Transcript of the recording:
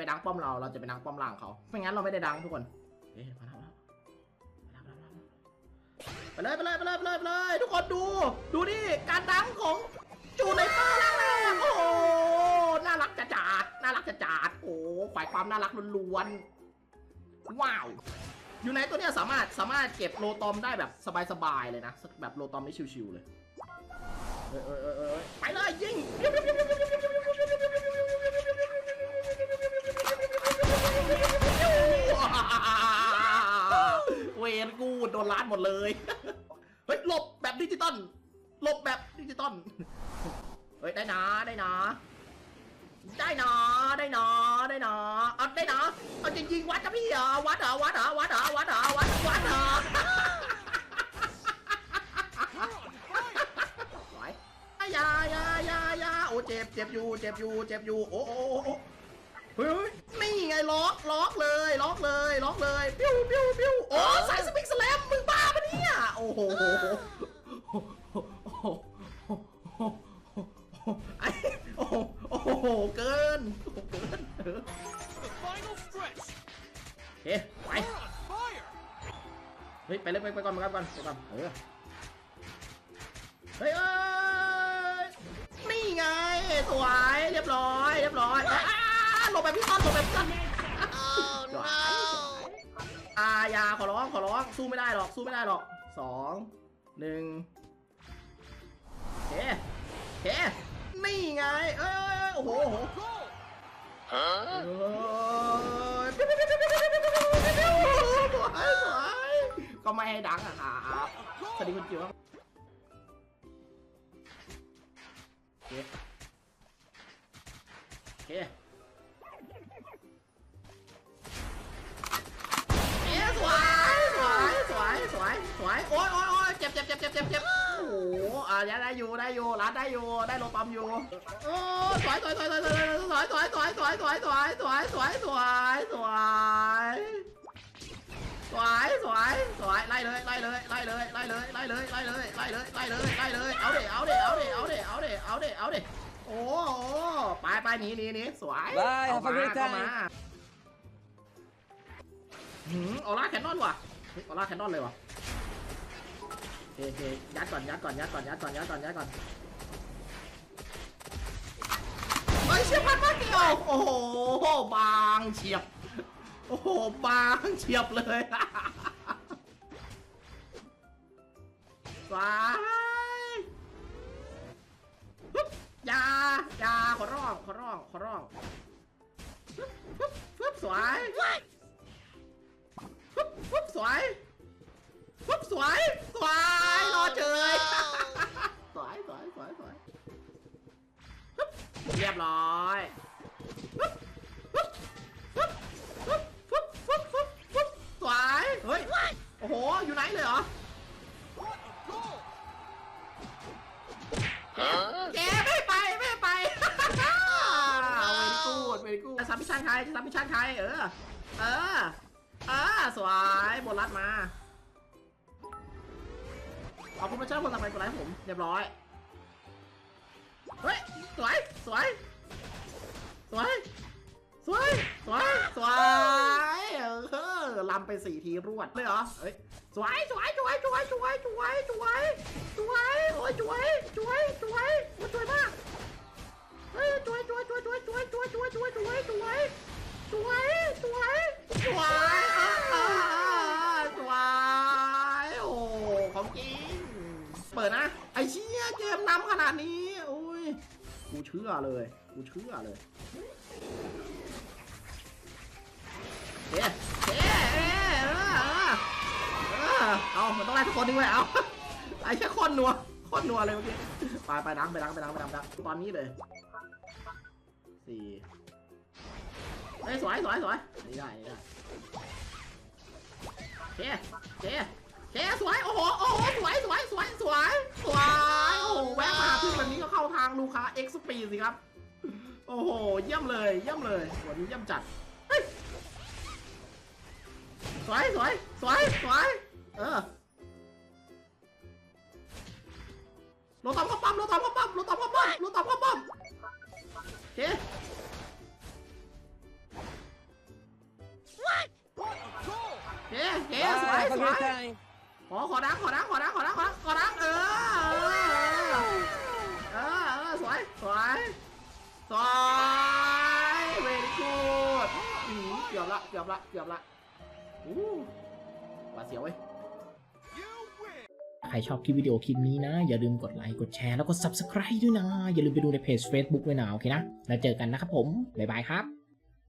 ไปดังป้อมเรา เราจะไปดังป้อมล่างเขาไม่งั้นเราไม่ได้ดังทุกคนเอ๊ะมาแล้วมาแล้วมาแล้วมาแล้วมาแล้วไปเลยไปเลยไปเลยไปเลยทุกคนดู ดูนี่การดังของจูในป้าล่างแรกโอ้โหน่ารักจัดจัดน่ารักจัดจัดโอ้ฝ่ายความน่ารักล้วนๆว้าวอยู่ในตัวเนี้ยสามารถสามารถเก็บโลตอมได้แบบสบายๆเลยนะแบบโลตอมได้ชิวๆเลยเอ้ยเอ้ยเอ้ยเอ้ยไปเลยยิง วนกูโดนล้านหมดเลย เฮ้ยหลบแบบดิจิตอลหลบแบบดิจิตอลเฮ้ยได้นะได้นะ ได้นะได้นะได้นะเอาได้นะเอาจริงๆวัดจะพี่เหรอวัดเหรอวัดเหรอวัดเหรอวัดเหรอวัดวัดเหรอไหวอยายายายาโอ้เจ็บเจ็บอยู่เจ็บอยู่เจ็บอยู่โอ้โอ้โอ้ โอ้โหไอ้โอ้โหโอ้โห เกินโอ้โหเกินเออ The final stretch. โอเคไป We're on fire. เฮ้ยไปเลยไปไปก่อนไปก่อนไปก่อนเออเฮ้ยเอ้ยนี่ไงสวยเรียบร้อยเรียบร้อยเอ้ยอ้าหลบแบบพี่ต้นหลบแบบพี่ต้น Oh no! อายาขอร้องขอร้องสู้ไม่ได้หรอกสู้ไม่ได้หรอก สองหนึ่งเคโอเคนี่ไง เอ้ยโอ้โหโอ้โห Goal. เอ้ยสวยก็ไม่ให้ดังอะครับ สวัสดีคุณจิ๋วครับโอเค จ็บเจ็บโอ้โหอะได้อยู่ได้อยู่รัดได้อยู่ได้โลปัมอยู่โอ้สวยสวยสวยสวยสวยสวยสวยสวยสวยสวยสวยสวยสวยสวยสวยสวยสวยสวยไล่เลยไล่เลยไล่เลยไล่เลยไล่เลยไล่เลยไล่เลยไล่เลยไล่เลยเอาเด็เอาเด็เอาเด็เอาเด็เอาเด็เอาเด็เอาเด็โอ้โหไปไปหนีหนีหนีสวยเข้ามาเข้ามาหืมออร่าแคนนอนว่ะออร่าแคนนอนเลยว่ะ เคโอเคยัดก่อนยัดก่อนยัดก่อนยัดก่อนยัดก่อนยัดก่อนเฮ้ยเชียบพันมากเดียวโอ้โหบางเฉียบ โอ้โหบางเฉียบเลยสายปึ๊บยายาขอร้องขอร้องขอร้องปึ๊บปึ๊บสวยปึ๊บปึ๊บสวยปึ๊บสวยสวย เรียบร้อยสวยเฮ้ย โอ้โห อยู่ไหนเลยเหรอเจ๊ไม่ไป ไม่ไปเอาไปกูดไปกูจะซับพิชานใครจะซับพิชานใคร เออ เออ เออ สวยบนรัดมาขอบคุณพระเจ้าคนทำไมคนไร้ผม เรียบร้อย เฮ้ย สวย สวย สวย สวย สวย สวย เออลำไปสี่ทีรวดเลยเหรอเฮ้ยสวย สวย สวย สวย สวย สวย สวย สวย โอ้ยสวย สวย สวยโอ้ยสวยมากเฮ้ยสวยสวยสวยสวยสวยสวยสวยสวยสวยสวยสวยสวยสวยอ่าอ่าสวยโอ้ของจริงเปิดนะ ไอ้เชี่ยเกมนำขนาดนี้โอ้ย กูเชื่อเลย กูเชื่อเลยเอ๊ะเอ๊ะเอ๊ะเออเออเอามันต้องไล่ทุกคนดิเว้ยเอาไอ้แค่คนนัวคนนัวเลยเมื่อกี้ไปไปดังไปดังไปดังไปดังไปดังตอนนี้เลยสี่เฮ้ยสวยสวยสวยนี่ได้นี่ได้เคเคเคสวยโอ้โหโอ้โหสวยสวยสวยสวยสวยางลูกค้าเอ็กซ์ปีสิครับ โอ้โห เยี่ยมเลย เยี่ยมเลยวันนี้เยี่ยมจัดสวยสวยสวยสวยเออรถตามก็ปั๊มรถตามก็ปั๊มรถตามก็ปั๊มรถตามก็ปั๊มโอเคเฮ้เฮ้สวยสวยขอขอดังขอดังขอดังขอดังขอดังขอดังเออ สวยสวยสวยเวรีกูดเกือบละเกือบละเกือบละอู้หวาดเสียวเว้ย ใครชอบคลิปวิดีโอคลิปนี้นะ อย่าลืมกดไลค์ กดแชร์แล้วก็ Subscribe ด้วยนะ อย่าลืมไปดูในเพจ Facebook ด้วยนะ โอเคนะ แล้วเจอกันนะครับผม บ๊ายบายครับ